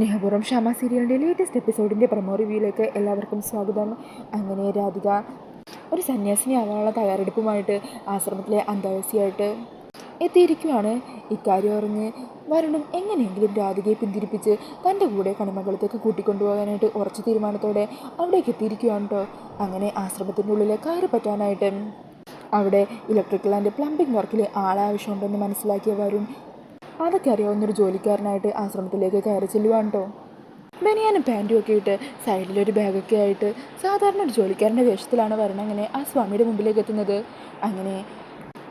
സ്നേഹപൂർവം ക്ഷമ സീരിയലിന്റെ ലേറ്റസ്റ്റ് എപ്പിസോഡിന്റെ പ്രമോ റിവ്യൂയിലേക്ക് എല്ലാവർക്കും സ്വാഗതം. അങ്ങനെ രാധിക ഒരു സന്യാസിനി ആവാനുള്ള തയ്യാറെടുപ്പുമായിട്ട് ആശ്രമത്തിലെ അന്തവാസിയായിട്ട് എത്തിയിരിക്കുകയാണ് ഇക്കാര്യം അറിഞ്ഞ് വരുണും എങ്ങനെയെങ്കിലും രാധികയെ പിന്തിരിപ്പിച്ച് തന്റെ കൂടെ കണിമംഗലത്തേക്ക് കൂട്ടിക്കൊണ്ടുപോകാനായിട്ട് ഉറച്ച തീരുമാനത്തോടെ അവിടേക്ക് എത്തിയിരിക്കുകയാണ് കേട്ടോ അങ്ങനെ ആശ്രമത്തിന്റെ ഉള്ളിൽ കയറി പറ്റാനായിട്ട് അവിടെ ഇലക്ട്രിക്കൽ ആൻഡ് പ്ലംബിംഗ് വർക്കിലെ ആളെ ആവശ്യമുണ്ടെന്ന് മനസ്സിലാക്കിയ വരുൺ അതൊക്കെ അറിയാവുന്നൊരു ജോലിക്കാരനായിട്ട് ആശ്രമത്തിലേക്ക് കയറി ചെല്ലുവാണ് കേട്ടോ ബനിയാനും പാന്റും ഒക്കെ ഇട്ട് സൈഡിലൊരു ബാഗൊക്കെ ആയിട്ട് സാധാരണ ഒരു ജോലിക്കാരന്റെ വേഷത്തിലാണ് വരണം അങ്ങനെ ആ സ്വാമിയുടെ മുമ്പിലേക്ക് എത്തുന്നത്. അങ്ങനെ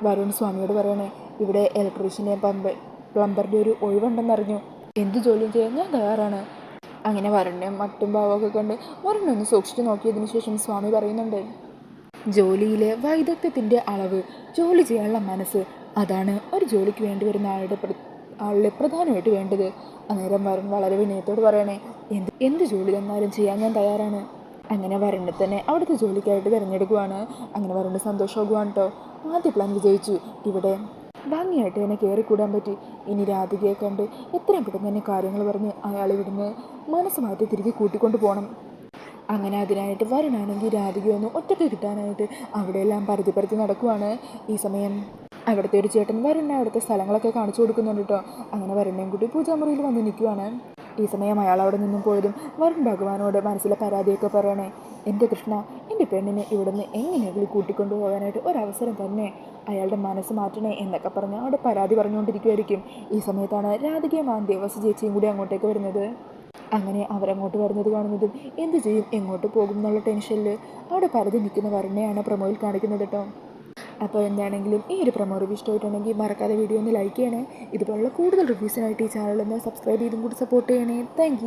വരുൺ സ്വാമിയോട് പറയണേ ഇവിടെ ഇലക്ട്രീഷ്യനെ പമ്പ് പ്ലംബറിന്റെ ഒരു ഒഴിവുണ്ടെന്നറിഞ്ഞു. എന്ത് ജോലിയും ചെയ്യാൻ ഞാൻ തയ്യാറാണ്. അങ്ങനെ വരുണിനെ മറ്റും ഭാവമൊക്കെ കണ്ട് വരുണൊന്ന് സൂക്ഷിച്ചു നോക്കിയതിന് ശേഷം സ്വാമി പറയുന്നുണ്ട് ജോലിയിലെ വൈദഗ്ധ്യത്തിന്റെ അളവ് ജോലി ചെയ്യാനുള്ള മനസ്സ് അതാണ് ഒരു ജോലിക്ക് വേണ്ടി വരുന്ന ആളുടെ ആളുടെ പ്രധാനമായിട്ട് വേണ്ടത്. അന്നേരം വരൻ വളരെ വിനയത്തോട് പറയണേ എന്ത് എന്ത് ജോലി തന്നാലും ചെയ്യാൻ ഞാൻ തയ്യാറാണ്. അങ്ങനെ വരുണിനെ തന്നെ അവിടുത്തെ ജോലിക്കായിട്ട് തിരഞ്ഞെടുക്കുവാണ്. അങ്ങനെ വരുണ് സന്തോഷമാകുവാണ് കേട്ടോ ആദ്യ പ്ലാൻ വിജയിച്ചു. ഇവിടെ ഭംഗിയായിട്ട് എന്നെ കയറിക്കൂടാൻ പറ്റി. ഇനി രാധികയെ കണ്ട് എത്രയും പെട്ടെന്ന് തന്നെ കാര്യങ്ങൾ പറഞ്ഞ് അയാൾ ഇവിടുന്ന് മനസ്സ് മാറ്റി തിരികെ കൂട്ടിക്കൊണ്ട് പോകണം അങ്ങനെ അതിനായിട്ട് വരുണാണെങ്കിൽ രാധികയൊന്നും ഒറ്റയ്ക്ക് കിട്ടാനായിട്ട് അവിടെയെല്ലാം പരതി പരത്തി നടക്കുവാണ്. ഈ സമയം അവിടുത്തെ ഒരു ചേട്ടൻ വരുണ്ണ അവിടുത്തെ സ്ഥലങ്ങളൊക്കെ കാണിച്ചു കൊടുക്കുന്നുണ്ട് കേട്ടോ അങ്ങനെ വരുണ്ണയും കൂട്ടി പൂജാമുറിയിൽ വന്ന് നിൽക്കുവാണ്. ഈ സമയം അയാൾ അവിടെ നിന്നും പോയതും വരുൺ ഭഗവാനോട് മനസ്സിലെ പരാതിയൊക്കെ പറയണേ. എന്റെ കൃഷ്ണ എന്റെ പെണ്ണിനെ ഇവിടുന്ന് എങ്ങനെയെങ്കിലും കൂട്ടിക്കൊണ്ടുപോകാനായിട്ട് ഒരവസരം തന്നെ. അയാളുടെ മനസ്സ് മാറ്റണേ എന്നൊക്കെ പറഞ്ഞ് അവിടെ പരാതി പറഞ്ഞുകൊണ്ടിരിക്കുമായിരിക്കും ഈ സമയത്താണ് രാധികയും ആ ദേവസ് ചേച്ചിയും കൂടി അങ്ങോട്ടേക്ക് വരുന്നത്. അങ്ങനെ അവരങ്ങോട്ട് വരുന്നത് കാണുന്നതും എന്ത് ചെയ്യും? എങ്ങോട്ട് പോകും എന്നുള്ള ടെൻഷനിൽ അവിടെ പരതി നിൽക്കുന്ന വരണയാണ് പ്രമോയിൽ കാണിക്കുന്നത് കേട്ടോ അപ്പോൾ എന്താണെങ്കിലും ഈ ഒരു പ്രൊമോ റിവ്യൂ ഇഷ്ടമായിട്ടുണ്ടെങ്കിൽ മറക്കാതെ വീഡിയോ ഒന്ന് ലൈക്ക് ചെയ്യണേ. ഇതുപോലുള്ള കൂടുതൽ റിവ്യൂസിനായിട്ട് ഈ ചാനലൊന്ന് സബ്സ്ക്രൈബ് ചെയ്തും കൂടി സപ്പോർട്ട് ചെയ്യണേ. താങ്ക്